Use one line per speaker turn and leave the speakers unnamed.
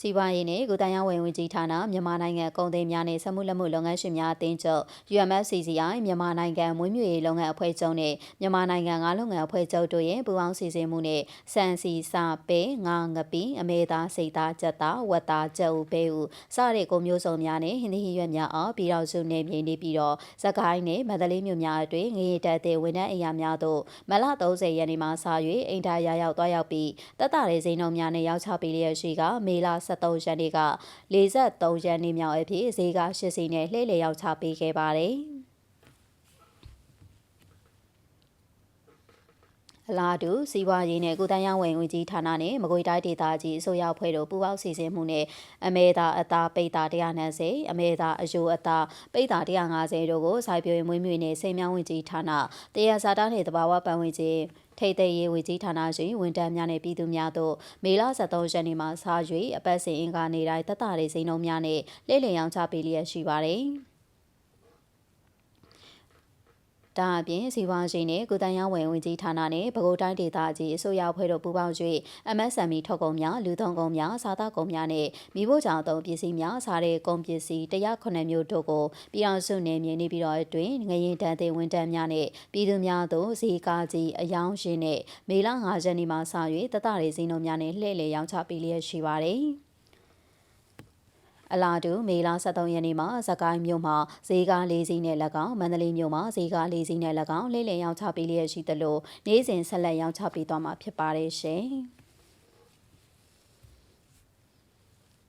စီးပွားရေးနဲ့ကုသရေးဝန်ကြီးဌာနမြန်မာနိုင်ငံကုန်သည်များနဲ့စက်မှုလက်မှုလုပ်ငန်းရှင်များအသင်းချုပ် UMFCCI မြန်မာနိုင်ငံမွေးမြူရေးလုပ်ငန်းအဖွဲ့ချုပ်နဲ့မြန်မာနိုင်ငံငါးလုပ်ငန်းအဖွဲ့ချုပ်တို့ရဲ့ပူးပေါင်းစီစဉ်မှုနဲ့စံစီစာပဲငါငပီအမေသားစိတ်သားကြက်သားဝက်သားကြက်ဥပဲဥစတဲ့ကိုမျိုးစုံများနဲ့ဟင်းသီးဟင်းရွက်များအားပြည်တော်စုနေမြေနေပြီးတော့ဇက်ကိုင်းနဲ့မန္တလေးမြို့များအတွင်းငရေတက်တဲ့ဝန်ထမ်းအိမ်ယာများသို့မလ30ရက်နေ့မှစ၍အိမ်သာရရောက်သွားရောက်ပြီးတက်တာတဲ့စိန်ုံများနဲ့ရောက်ချပေးလျက်ရှိကမေလ23ရက်နေ့က43ရက်နေ့မြောက်အဖြစ်ဈေးက80စီနဲ့လှည့်လည်ရောက်ချပေးခဲ့ပါတယ်။ အလားတူစီးပွားရေးနဲ့ကုသရေးဝန်ကြီးဌာနနဲ့မကွေတိုင်းဒေသကြီးအစိုးရအဖွဲ့တို့ပူးပေါင်းစီစဉ်မှုနဲ့အမေသာအသားပိတ်တာ190အမေသာအယိုအသားပိတ်တာ150တို့ကိုစိုက်ပျိုးရေးမွေးမြူရေးနဲ့စိမ်းမြောင်းဝန်ကြီးဌာနတရားစာတမ်းနဲ့တဘာဝပတ်ဝန်းကျင်ထိတ်သိမ်းရေးဝေကြီးဌာနရှိဝန်တန်းများနဲ့ပြည်သူများတို့မေလ23ရက်နေ့မှာစား၍အပတ်စဉ်အင်္ဂါနေ့တိုင်းတက်တာတွေစိန်ုံများနဲ့လေ့လည်ရောင်းချပေးလျက်ရှိပါတယ်။ ဒါအပြင်စီဝါရှိနဲ့ကုတန်ရဝယ်ဝင်ကြီးဌာနနဲ့ပဲခူးတိုင်းဒေသကြီးအစိုးရအဖွဲ့တို့ပူးပေါင်း၍ MSME ထုတ်ကုန်များလူသုံးကုန်များစားသောက်ကုန်များနဲ့မိဖို့ကြောင့်အသုံးပစ္စည်းများစားတဲ့ကုန်ပစ္စည်း109မျိုးတို့ကိုပြည်အောင်စုနယ်မြေနေပြည်တော်အတွင်းငရင်တန်တဲ့ဝန်တန်းများနဲ့ပြည်သူများတို့ဇီကာကြီးအယောင်းရှင်နဲ့မေလ9ရက်နေ့မှစ၍တတရေစင်းတို့များနဲ့လှည့်လည်ရောင်းချပေးလျက်ရှိပါတယ်။ အလာတူမေလ23ရက်နေ့မှာစကိုင်းမြို့မှာဈေးကား၄စီးနဲ့၎င်းမန္တလေးမြို့မှာဈေးကား၄စီးနဲ့၎င်းလေးလင်ရောင်းချပေးလျက်ရှိသလိုနေ့စဉ်ဆက်လက်ရောင်းချပေးသွားမှာဖြစ်ပါတယ်ရှင်။